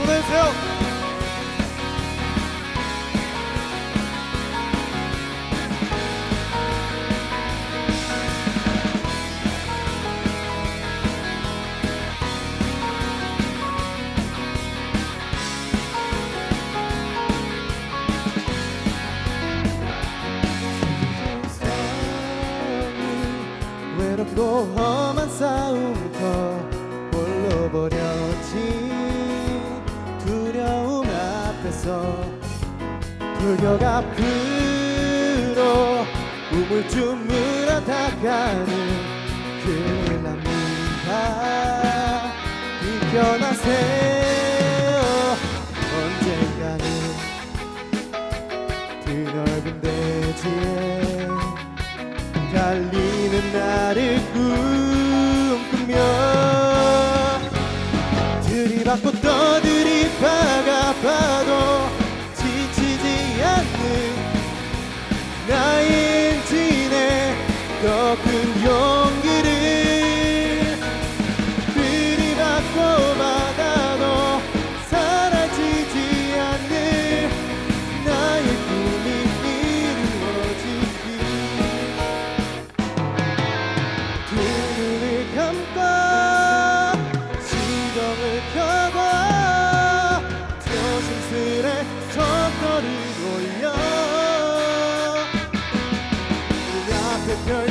쏟아주세요. 외롭고 험한 싸움터 홀로 버렸지 앞에서 불격 앞으로 우물쭈물어 다가는 큰일 납니다 비켜나세요. 언젠가는 드넓은 대지에 달리는 나를 꿈꾸며 들이받고 떠들이박아 봐도 good.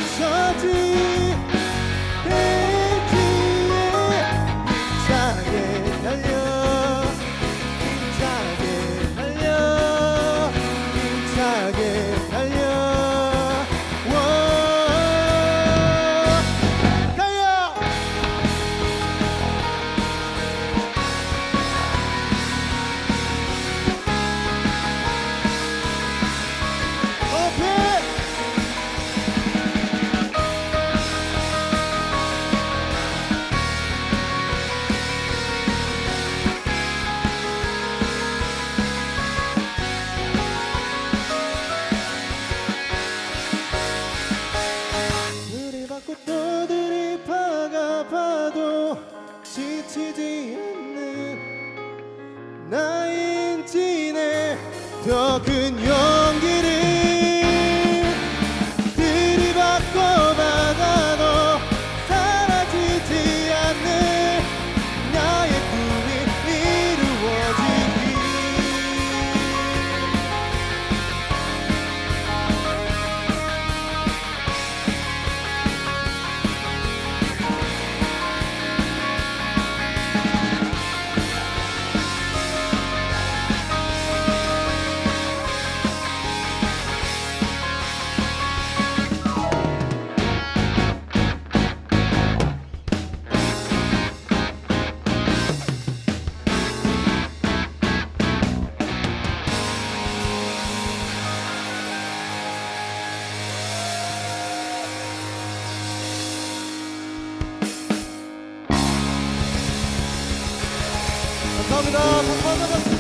지치지 않는 엔진에 더큰용 감사합니다. 박수 한번 받습니다.